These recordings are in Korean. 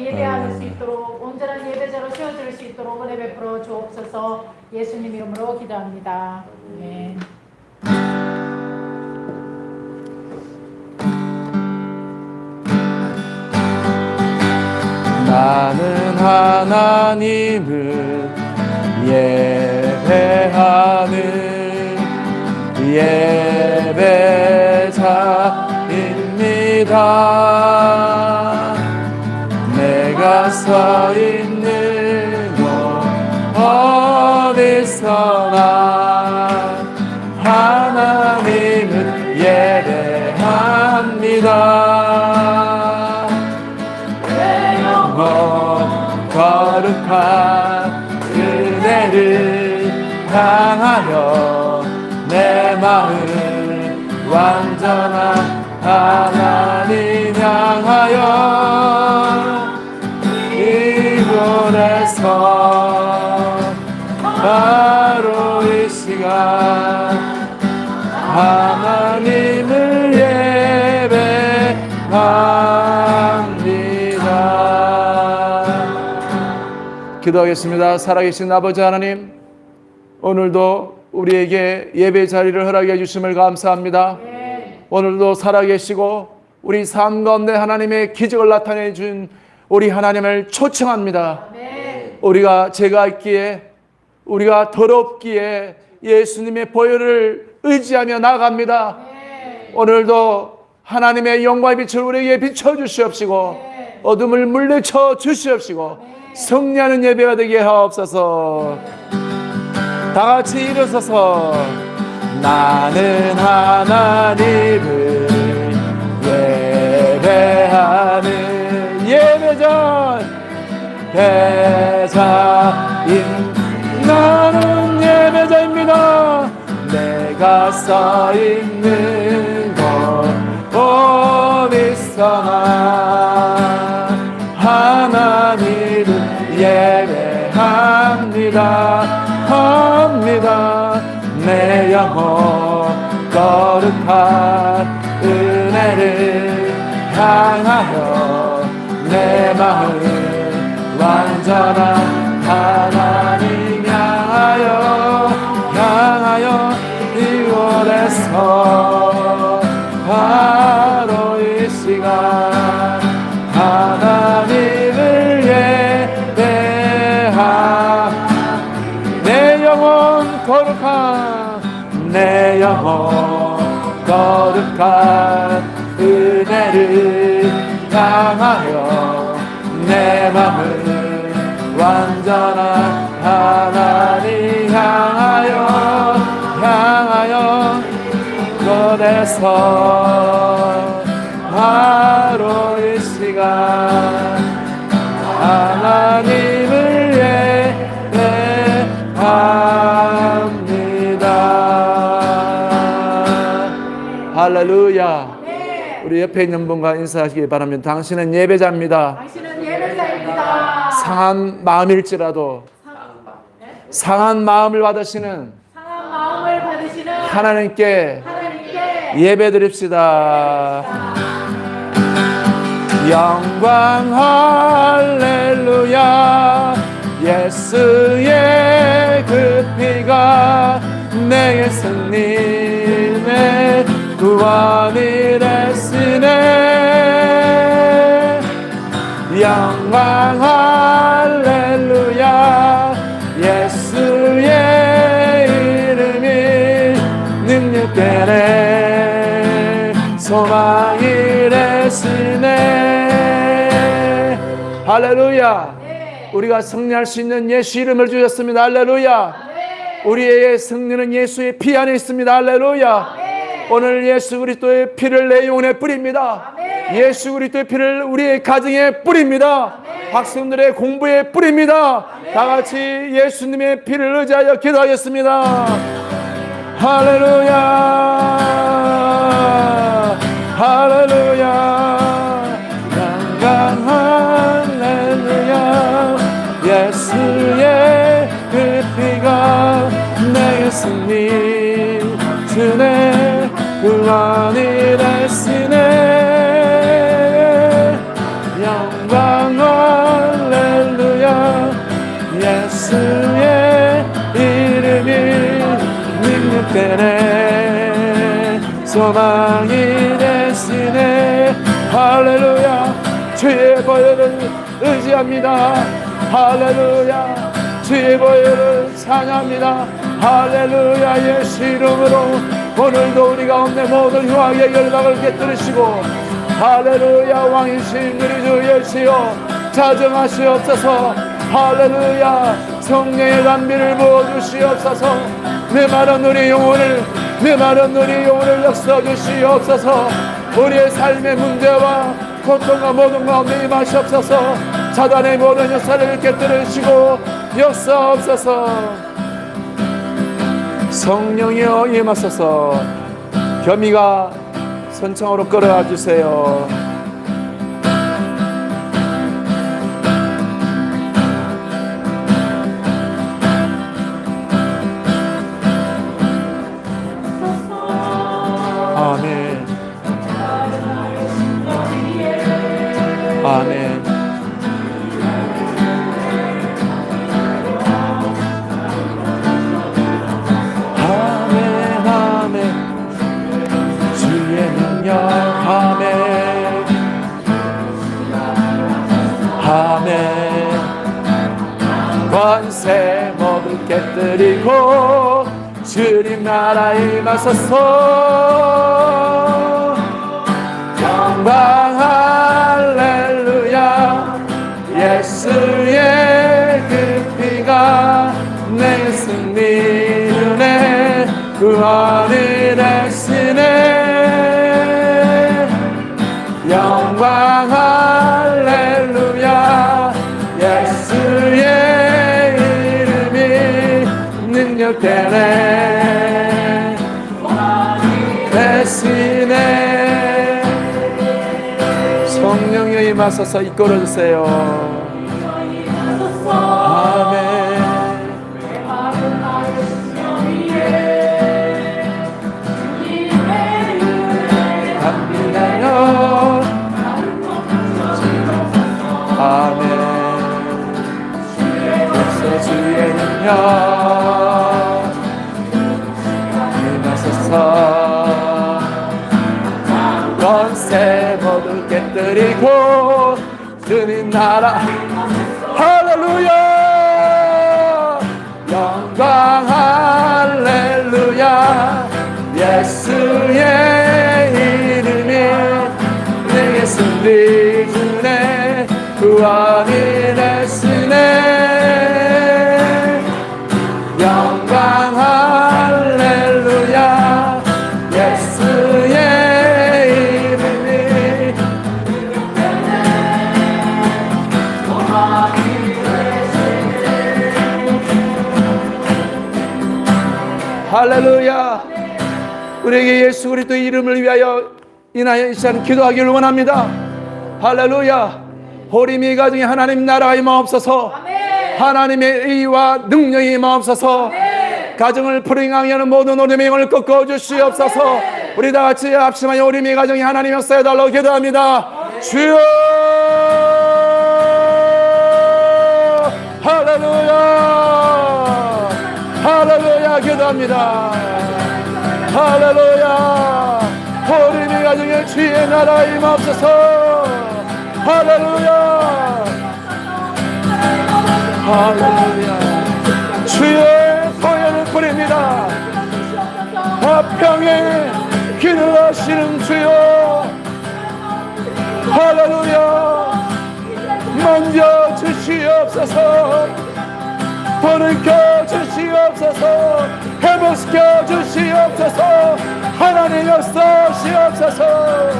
예배할 수 있도록 온전한 예배자로 세워질 수 있도록 은혜 베풀어 주옵소서 예수님 이름으로 기도합니다. 아멘. 나는 하나님을 예배하는 예배자입니다. 서 있는 곳 어디서나 하나님을 예배합니다. 내 영혼 거룩한 은혜를 향하여 내 마음 완전한 하나 기도하겠습니다. 살아계신 아버지 하나님, 오늘도 우리에게 예배 자리를 허락해 주심을 감사합니다. 오늘도 살아계시고 우리 삶 가운데 하나님의 기적을 나타내 준 우리 하나님을 초청합니다. 우리가 죄가 있기에 우리가 더럽기에 예수님의 보혈을 의지하며 나갑니다. 오늘도 하나님의 영광의 빛을 우리에게 비춰 주시옵시고 어둠을 물리쳐 주시옵시고 승리하는 예배가 되게 하옵소서. 다 같이 일어서서 나는 하나님을 예배하는 예배자 배자인 나는 예배자입니다 내가 서 있는 곳 어디서나 예배합니다. 합니다. 내 영혼 거룩한 은혜를 향하여 내 마음 완전한 거룩한 내 영혼 거룩한 은혜를 향하여 내 마음을 완전한 하나님 향하여 향하여 god에서 바로 이 시간 하나님 할렐루야. 우리 옆에 있는 분과 인사하시기 바랍니다. 당신은 예배자입니다. 당신은 예배자입니다. 상한 마음일지라도 상한 마음을 받으시는 상한 마음을 받으시는 하나님께 하나님께 예배드립시다. 영광 할렐루야 예수 구원이 됐으네. 영광 할렐루야. 예수의 이름이 능력되네. 소망이 되시네. 할렐루야. 우리가 승리할 수 있는 예수 이름을 주셨습니다. 할렐루야. 우리의 승리는 예수의 피 안에 있습니다. 할렐루야 오늘 예수 그리스도의 피를 내 영혼에 뿌립니다. 예수 그리스도의 피를 우리의 가정에 뿌립니다. 학생들의 공부에 뿌립니다. 다 같이 예수님의 피를 의지하여 기도하겠습니다. 할렐루야. 할렐루야. 소망이 되시네 할렐루야. 주의 보혈을 의지합니다. 할렐루야. 주의 보혈을 찬양합니다. 할렐루야. 예수 이름으로 오늘도 우리 가운데 모든 흉악의 열방을 깨뜨리시고 할렐루야. 왕이신 우리 주 예수여 자정하시옵소서. 할렐루야. 성령의 감비를 부어주시옵소서. 내 마른 우리 영혼을 내 마른 우리 영혼을 역사 주시옵소서. 우리의 삶의 문제와 고통과 모든 가운데 임하시옵소서. 사단의 모든 역사를 깨뜨리시고 역사옵소서. 성령이여 임하소서. 겸이가 선창으로 끌어와 주세요 깨뜨리고 주님 나라 임하소서 영광 할렐루야. 예수의 그 피가 내 승리를 내 구원 능력되네 대신에 성령여 임하소서 이끌어 주세요. 아멘. 감리하여 아멘 주의 능력 깨뜨리고 주님 나라. 할렐루야! 영광 할렐루야! 예수의 이름이 내게 승리 주네. 구원이 됐 할렐루야. 우리에게 예수 그리스도 이름을 위하여 인하여 이 시간 기도하기를 원합니다. 할렐루야. 호림이 가정에 하나님 나라가 임하옵소서 하나님의 의와 능력이 임하옵소서 가정을 불행하게 하는 모든 오림의 영을 꺾어 주시옵소서. 우리 다 같이 합심하여 오림의 가정이 하나님 역사해 달라고 기도합니다. 주여 기도합니다. 할렐루야. 호림이 가정에 주의 나라 임하옵소서. 할렐루야. 할렐루야. 주의 보혈을 뿌립니다. 화평에 기능하시는 주여. 할렐루야. 만져 주시옵소서. 돌이켜 주시옵소서 회복시켜 주시옵소서. 하나님 역사시옵소서.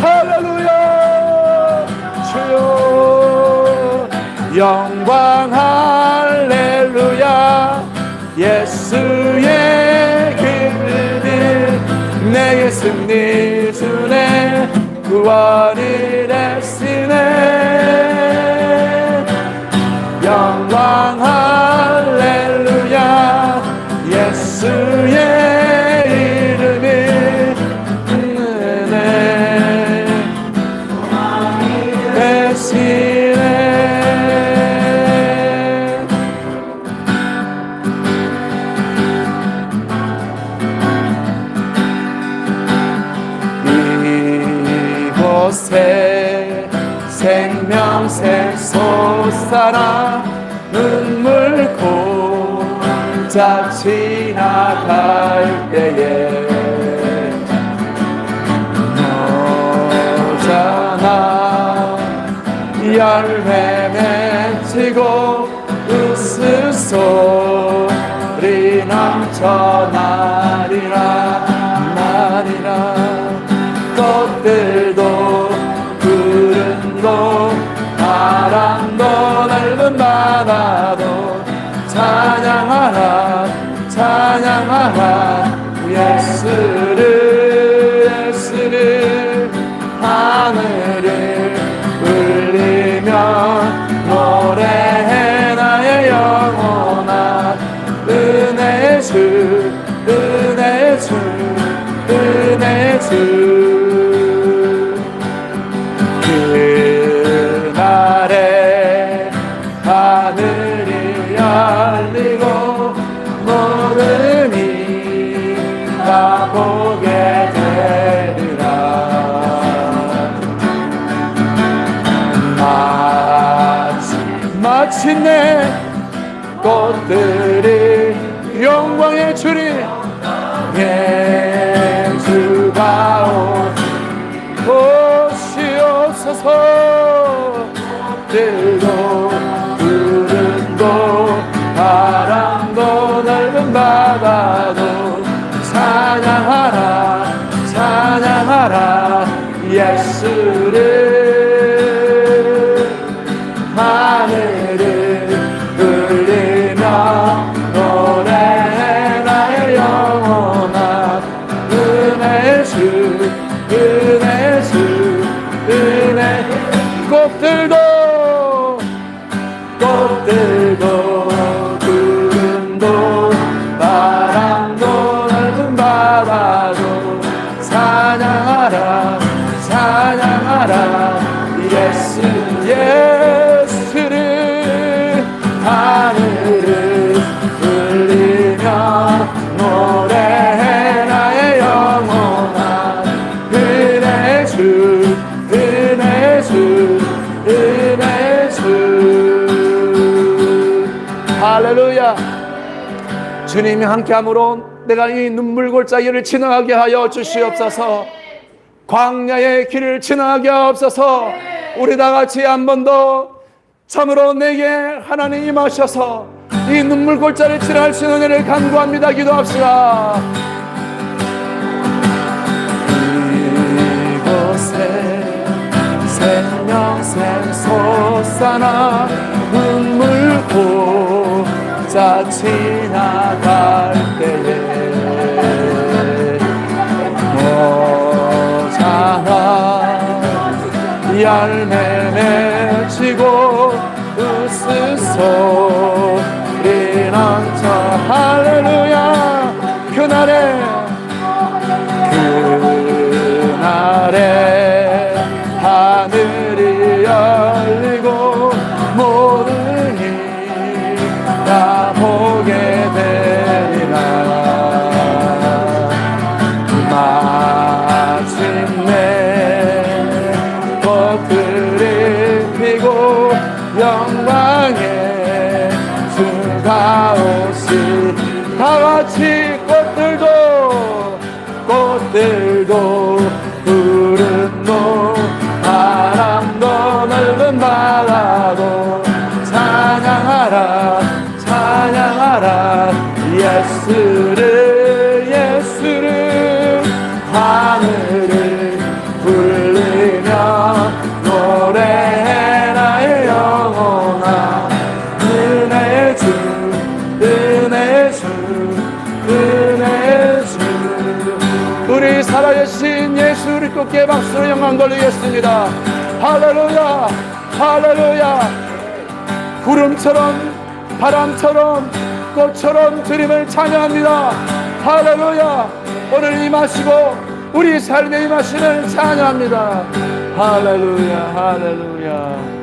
할렐루야. 주여 영광 할렐루야. 예수의 기쁨이 내게 승리 주네 구원이 고자 지나갈 때에 너잖아 열매 맺히고 웃음 소리 넘쳐나리라 나리라. 꽃들도 구름도 바람도 넓은 바다도 찬양하라 찬양하라. 예수를 예수를 하늘을 울리며 노래해 나의 영혼아 은혜 주 은혜 주 은혜 주 마침내 꽃들이 영광의 주리 예수가 오시옵소서. 들도 할렐루야. 주님이 함께함으로 내가 이 눈물 골짜기를 지나가게 하여 주시옵소서. 광야의 길을 지나가게 하옵소서. 우리 다 같이 한 번 더 참으로 내게 하나님 임하셔서 이 눈물 골짜기를 지나갈 수 있는 은혜를 간구합니다. 기도합시다 오시 다 같이 꽃들도 꽃들 그리스도께 박수로 영광 돌리겠습니다. 할렐루야! 할렐루야! 구름처럼 바람처럼 꽃처럼 주님을 찬양합니다. 할렐루야! 오늘 임하시고 우리 삶에 임하시는 찬양합니다. 할렐루야! 할렐루야